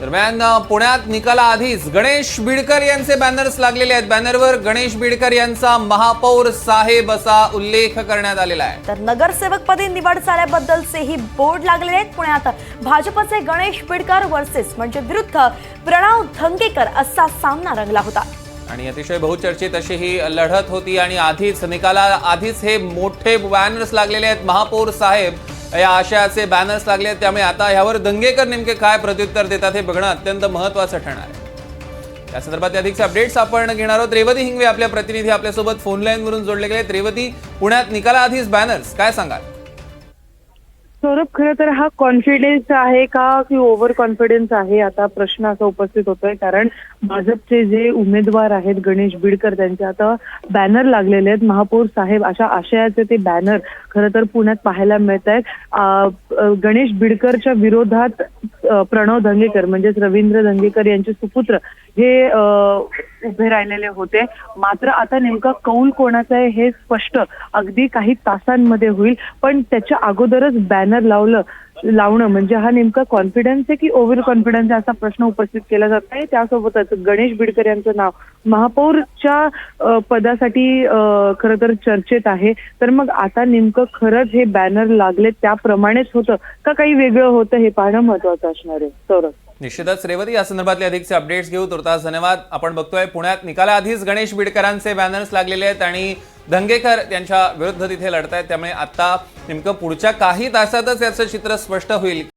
दरम्यान पुण्यात निकालाआधीच गणेश बिडकर यांचे बॅनर्स लागलेले आहेत. बॅनरवर गणेश बिडकर यांचा महापौर साहेब असा उल्लेख करण्यात आलेला आहे. तर नगरसेवकपदी निवड झाल्याबद्दलचेही बोर्ड लागलेले आहेत. पुण्यात भाजपचे गणेश बिडकर वर्सेस म्हणजे विरुद्ध प्रणव धंगेकर असा सामना रंगला होता. आणि अतिशय बहुचर्चित अशी ही लढत होती आणि आधीच निकाला आधीच हे मोठे बॅनर्स लागलेले आहेत. महापौर साहेब या आशयाचे बॅनर्स लागले त्यामुळे आता ह्यावर दंगेकर नेमके काय प्रत्युत्तर देतात हे बघणं अत्यंत महत्वाचं ठरणार आहे. या संदर्भात अधिकचे अपडेट्स आपण घेणार आहोत. रेवती हिंगवे आपल्या प्रतिनिधी आपल्यासोबत फोन लाईनवरून जोडले गेले रेवती पुण्यात निकालाआधीच बॅनर्स काय सांगाल? सौरभ खरं तर हा कॉन्फिडन्स आहे का की ओव्हर कॉन्फिडन्स आहे? आता प्रश्न असा उपस्थित होतोय कारण भाजपचे जे उमेदवार आहेत गणेश बिडकर त्यांचे आता बॅनर लागलेले आहेत. महापौर साहेब अशा आशयाचे ते बॅनर खरं तर पुण्यात पाहायला मिळत आहेत गणेश बिडकरच्या विरोधात प्रणव धंगेकर म्हणजेच रवींद्र धंगेकर यांचे सुपुत्र हे उभे राहिलेले होते. मात्र आता नेमका कौल कोणाचा आहे हे स्पष्ट. अगदी काही तासांमध्ये होईल. पण त्याच्या अगोदरच बॅनर लावलं. लावणं म्हणजे हा नेमका कॉन्फिडन्स आहे की ओव्हर कॉन्फिडन्स असा प्रश्न उपस्थित केला जात आहे? त्यासोबतच गणेश बिडकर यांचं नाव महापौरच्या पदासाठी खर खरं तर चर्चेत आहे. तर मग आता नेमकं खरंच हे बॅनर लागले त्याप्रमाणेच होतं का काही वेगळं होतं हे पाहणं महत्वाचं असणार आहे? सौरभ. निश्चितच रेवती या संदर्भातले अधिकचे अपडेट्स घेऊ. तुर्तास धन्यवाद. आपण बघतोय पुण्यात निकालाआधीच गणेश बिडकरांचे बॅनर्स लागलेले आहेत आणि धंगेकर यांच्या विरुद्ध तिथे लढतायत. त्यामुळे आता नेमकं पुढच्या काही तासातच याचं चित्र स्पष्ट होईल.